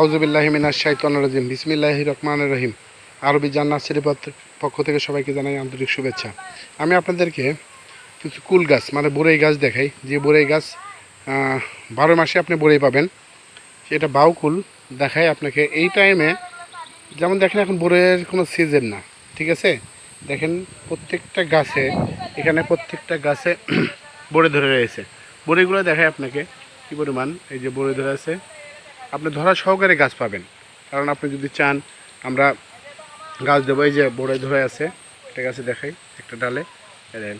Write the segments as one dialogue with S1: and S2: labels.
S1: আউজুবিল্লাহিমিনার শাইতান রাজিম। বিসমিল্লাহ রহমান রহিম। আরবি জান্নাত শরীফত পক্ষ থেকে সবাইকে জানাই আন্তরিক শুভেচ্ছা। আমি আপনাদেরকে কিছু কুল গাছ মানে বড়ই গাছ দেখাই। যে বড়ই গাছ বারো মাসে আপনি বড়ই পাবেন। এটা বাউকুল দেখাই আপনাকে। এই টাইমে যেমন দেখেন এখন বড়ের কোনো সিজন না, ঠিক আছে? দেখেন প্রত্যেকটা গাছে, এখানে প্রত্যেকটা গাছে বড়ে ধরে রয়েছে। বড়িগুলো দেখায় আপনাকে কী পরিমাণ? এই যে বড়ে ধরে আছে। আপনি ধরা সহকারে গাছ পাবেন। কারণ আপনি যদি চান, আমরা গাছ দেবো। এই যে বড়ে ধরে আছে একটা গাছে দেখাই, একটা ডালে।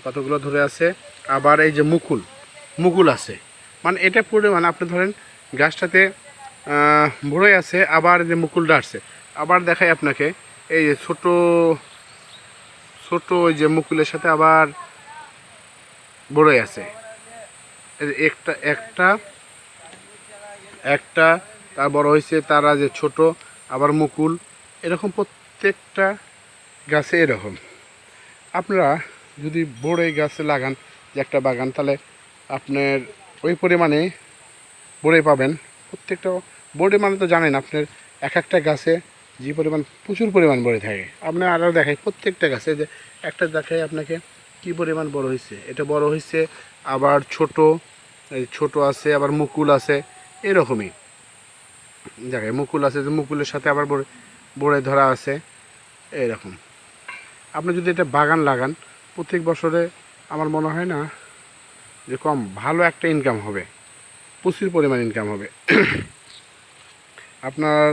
S1: কতগুলো ধরে আছে। আবার এই যে মুকুল মুকুল আছে। মানে এটা পরিমাণ আপনি ধরেন, গাছটাতে বড়ে আছে, আবার যে মুকুলটা আসছে। আবার দেখাই আপনাকে, এই যে ছোটো ছোটো ওই যে মুকুলের সাথে আবার বড়ই আছে। একটা একটা একটা তার বড় হয়েছে তারা যে ছোট, আবার মুকুল, এরকম প্রত্যেকটা গাছে এরকম। আপনারা যদি বড়ই গাছে লাগান, যে একটা বাগান, তাহলে আপনার ওই পরিমাণে বড়ই পাবেন। প্রত্যেকটা বড়ি মানে তো জানেন, আপনার এক একটা গাছে যে পরিমাণ, প্রচুর পরিমাণ বড়ি থাকে। আপনার আরও দেখাই, প্রত্যেকটা গাছে যে একটা দেখায় আপনাকে কি পরিমাণ বড় হয়েছে এটা বড় হয়েছে আবার ছোট ছোট আছে, আবার মুকুল আছে, এরকমই। জায়গায় মুকুল আছে, যে মুকুলের সাথে আবার বড়ে ধরা আছে। এরকম আপনি যদি এটা বাগান লাগান, প্রত্যেক বছরে আমার মনে হয় না যে কম ভালো একটা ইনকাম হবে। প্রচুর পরিমাণ ইনকাম হবে। আপনার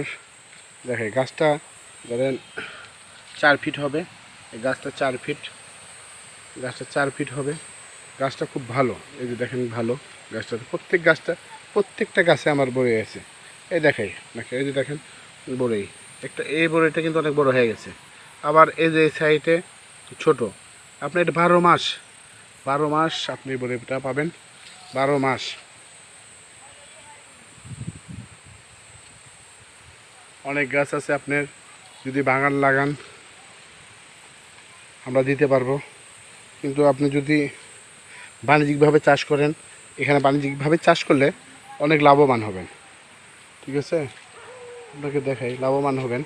S1: দেখে গাছটা ধরেন চার ফিট হবে। এই গাছটা চার ফিট গাছটা চার ফিট হবে। গাছটা খুব ভালো। এই যে দেখেন ভালো। গাছটা, প্রত্যেক গাছটা প্রত্যেকটা গাছে আমার বড়ই আছে। এই দেখাই নাকি এই যে দেখেন, বড়ই। একটা, এই বড়ইটা কিন্তু অনেক বড় হয়ে গেছে। আবার এই যে সাইডে ছোট। আপনি এটা বারো মাস বারো মাস আপনি বড়িটা পাবেন, বারো মাস। অনেক গাছ আছে আপনার, যদি বাগান লাগান, আমরা দিতে পারব। কিন্তু আপনি যদি বাণিজ্যিকভাবে চাষ করেন, এখানে বাণিজ্যিকভাবে চাষ করলে অনেক লাভবান হবেন। ঠিক আছে? আপনাকে দেখাই লাভবান হবেন।